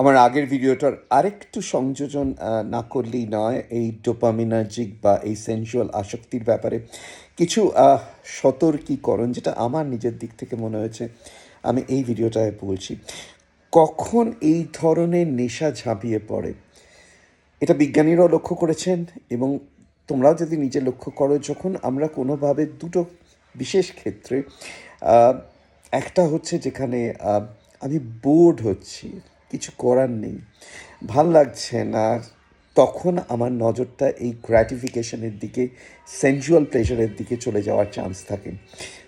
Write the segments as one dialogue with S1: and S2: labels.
S1: আমার আগের ভিডিওটার আরেকটু সংযোজন না করলেই নয়, এই ডোপামিনার্জিক বা এই সেন্সুয়াল আসক্তির ব্যাপারে কিছু সতর্কীকরণ যেটা আমার নিজের দিক থেকে মনে হয়েছে, আমি এই ভিডিওটায় বলছি। কখন এই ধরনের নেশা ঝাঁপিয়ে পড়ে? এটা বিজ্ঞানীরাও লক্ষ্য করেছেন এবং তোমরাও যদি নিজে লক্ষ্য করো, যখন আমরা কোনোভাবে দুটো বিশেষ ক্ষেত্রে একটা হচ্ছে যেখানে আমি বোর্ড হচ্ছি কিছু করার নেই। ভালো লাগছে না। তখন আমার নজরটা এই গ্র্যাটিফিকেশনের দিকে সেন্সুয়াল প্লেজারের দিকে চলে যাওয়ার চান্স থাকে।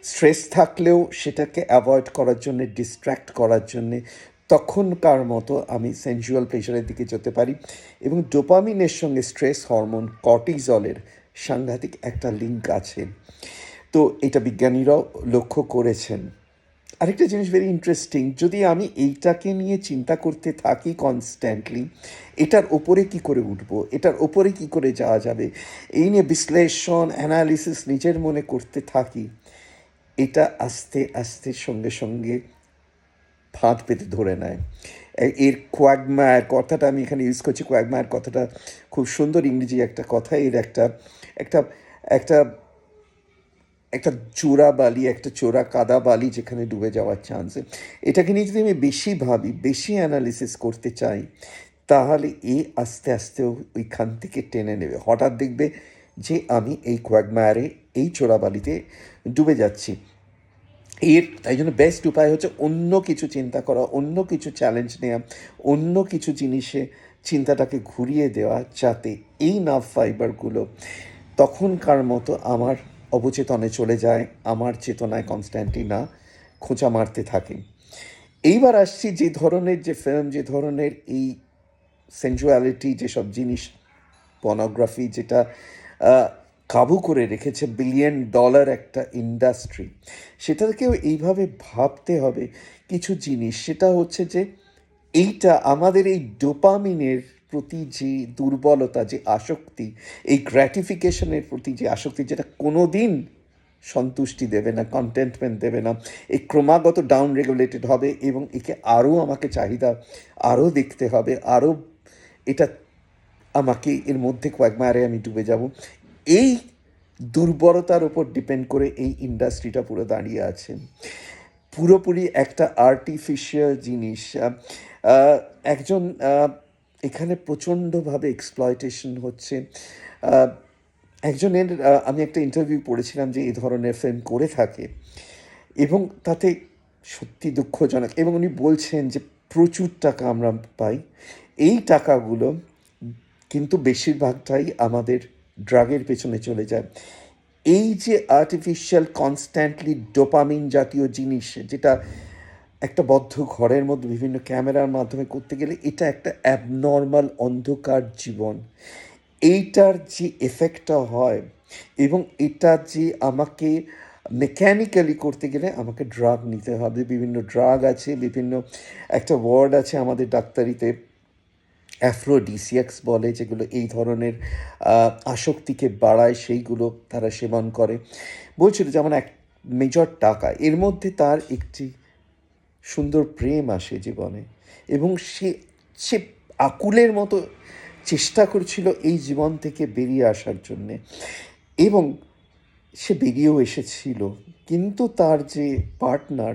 S1: স্ট্রেস থাকলেও সেটাকে অ্যাভয়েড করার জন্যে ডিস্ট্র্যাক্ট করার জন্যে তখনকার মতো আমি সেন্সুয়াল প্রেশারের দিকে যেতে পারি এবং ডোপামিনের সঙ্গে স্ট্রেস হরমোন কর্টিজলের সাংঘাতিক একটা লিঙ্ক আছে। তো এটা বিজ্ঞানীরাও লক্ষ্য করেছেন। আরেকটা জিনিস ভেরি ইন্টারেস্টিং যদি আমি এইটাকে নিয়ে চিন্তা করতে থাকি কনস্ট্যান্টলি এটার ওপরে কি করে উঠবো? এটার ওপরে কি করে যাওয়া যাবে? এই নিয়ে বিশ্লেষণ অ্যানালিসিস নিজের মনে করতে থাকি, এটা আস্তে আস্তে সঙ্গে সঙ্গে ফাঁদ পেতে ধরে নেয়। এর কোয়াগমায়ার কথাটা আমি এখানে ইউজ করছি কোয়াগমায়ার কথাটা খুব সুন্দর ইংরেজি একটা কথা, এর একটা একটা একটা একটা চোরা বালি, একটা চোরা কাদা বালি যেখানে ডুবে যাওয়ার চান্স এটাকে নিয়ে যদি আমি বেশি ভাবি, বেশি অ্যানালিসিস করতে চাই, তাহলে এ আস্তে আস্তে ওইখান থেকে টেনে নেবে। হঠাৎ দেখবে যে আমি এই কোয়াগমায়ারে এই চোরা বালিতে ডুবে যাচ্ছি। এর, তাই জন্য বেস্ট উপায় হচ্ছে অন্য কিছু চিন্তা করা, অন্য কিছু চ্যালেঞ্জ নেওয়া অন্য কিছু জিনিসে চিন্তাটাকে ঘুরিয়ে দেওয়া, যাতে এই নার্ভ ফাইবারগুলো তখনকার মতো আমার অবচেতনে চলে যায়, আমার চেতনায় কনস্ট্যান্টিনা খোঁচা মারতে থাকে। এইবার আসছি যে ধরনের যে ফিল্ম যে ধরনের এই সেন্সুয়ালিটি যেসব জিনিস পর্নোগ্রাফি যেটা কাবু করে রেখেছে বিলিয়ন ডলার একটা ইন্ডাস্ট্রি সেটাকেও এইভাবে ভাবতে হবে কিছু জিনিস। সেটা হচ্ছে যে এইটা আমাদের এই ডোপামিনের প্রতি যে দুর্বলতা, যে আসক্তি, এই গ্র্যাটিফিকেশনের প্রতি যে আসক্তি যেটা কোনো দিন সন্তুষ্টি দেবে না কন্টেন্টমেন্ট দেবে না এই ক্রমাগত ডাউন রেগুলেটেড হবে এবং একে আরও আমাকে চাহিদা আরও দেখতে হবে, আরও এটা আমাকে এর মধ্যে কয়েকবারে আমি ডুবে যাব। এই দুর্বলতার উপর ডিপেন্ড করে এই ইন্ডাস্ট্রিটা পুরো দাঁড়িয়ে আছে। পুরোপুরি একটা আর্টিফিশিয়াল জিনিস একজন এখানে প্রচণ্ডভাবে এক্সপ্লয়টেশন হচ্ছে। একজনের আমি একটা ইন্টারভিউ পড়েছিলাম যে এই ধরনের ফিল্ম করে থাকে এবং তাতে সত্যি দুঃখজনক এবং উনি বলছেন যে প্রচুর টাকা আমরা পাই। এই টাকাগুলো কিন্তু বেশিরভাগটাই আমাদের ড্রাগের পেছনে চলে যায়। এই যে আর্টিফিশিয়াল কনস্ট্যান্টলি ডোপামিন জাতীয় জিনিস, যেটা একটা বদ্ধ ঘরের মধ্যে বিভিন্ন ক্যামেরার মাধ্যমে করতে গেলে এটা একটা অ্যাবনর্মাল অন্ধকার জীবন। এইটার যে এফেক্টটা হয় এবং এটা যে আমাকে মেকানিক্যালি করতে গেলে আমাকে ড্রাগ নিতে হবে। বিভিন্ন ড্রাগ আছে, বিভিন্ন একটা ওয়ার্ড আছে আমাদের ডাক্তারিতে অ্যাফ্রোডিসিয়াক্স বলে, যেগুলো এই ধরনের আসক্তিকে বাড়ায়, সেইগুলো তারা সেবন করে। বলছিল যেমন এক মেজর টাকা। এর মধ্যে তার একটি সুন্দর প্রেম আসে জীবনে এবং সে সে আকুলের মতো চেষ্টা করছিল এই জীবন থেকে বেরিয়ে আসার জন্যে এবং সে বেরিয়েও এসেছিল। কিন্তু তার যে পার্টনার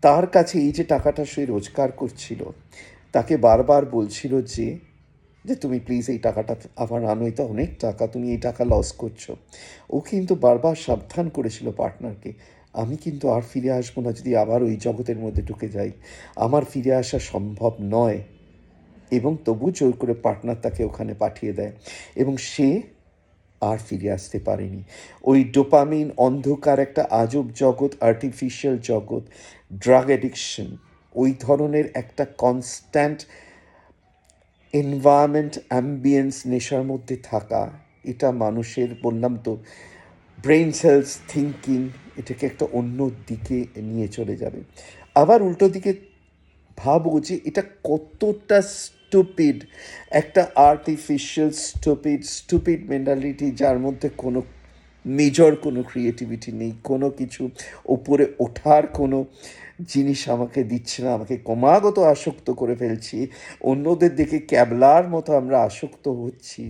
S1: তার কাছে এই যে টাকাটা সে রোজগার করছিল, তাকে বারবার বলছিল যে যে তুমি প্লিজ এই টাকাটা আবার আনো এটা অনেক টাকা, তুমি এই টাকা লস করছ। ও কিন্তু বারবার সাবধান করেছিল পার্টনারকে আমি কিন্তু আর ফিরে আসব না যদি আবার ওই জগতের মধ্যে ঢুকে যাই। আমার ফিরে আসা সম্ভব নয়। এবং তবু জোর করে পার্টনার তাকে ওখানে পাঠিয়ে দেয়। এবং সে আর ফিরে আসতে পারেনি। ওই ডোপামিন অন্ধকার একটা আজব জগৎ আর্টিফিশিয়াল জগৎ ড্রাগ অ্যাডিকশন ওই ধরনের একটা কনস্ট্যান্ট এনভায়রনমেন্ট অ্যাম্বিয়েন্স নেশার মধ্যে থাকা। এটা মানুষের বললাম তো ব্রেন সেলস থিঙ্কিং এটাকে একটা অন্য দিকে নিয়ে চলে যাবে। আবার উল্টো দিকে ভাবো যে এটা কতটা স্টুপিড একটা আর্টিফিশিয়াল স্টুপিড স্টুপিড মেন্টালিটি যার মধ্যে কোনো মেজর কোনো ক্রিয়েটিভিটি নেই, কোনো কিছু ওপরে ওঠার কোনো জিনিস আমাকে দিচ্ছে না, আমাকে ক্রমাগত আসক্ত করে ফেলছি, অন্যদের দেখে ক্যাবলার মতো আমরা আসক্ত হচ্ছি,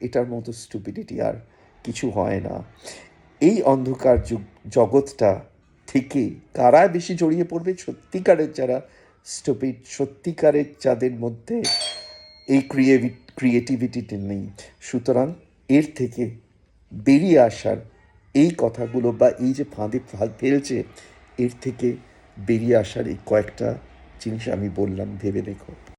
S1: এটার মতো স্টুপিডিটি আর কিছু হয় না। এই অন্ধকার যুগ, জগৎটা থেকে কারা বেশি জড়িয়ে পড়বে সত্যিকারের যারা স্টুপিড সত্যিকারের যাদের মধ্যে এই ক্রিয়েভি ক্রিয়েটিভিটিটি নেই। সুতরাং এর থেকে বেরিয়ে আসার এই কথাগুলো বা এই যে ফাঁদে ফাঁদ ফেলছে, এর থেকে বেরিয়ে আসার এই কয়েকটা জিনিস আমি বললাম, ভেবে দেখো।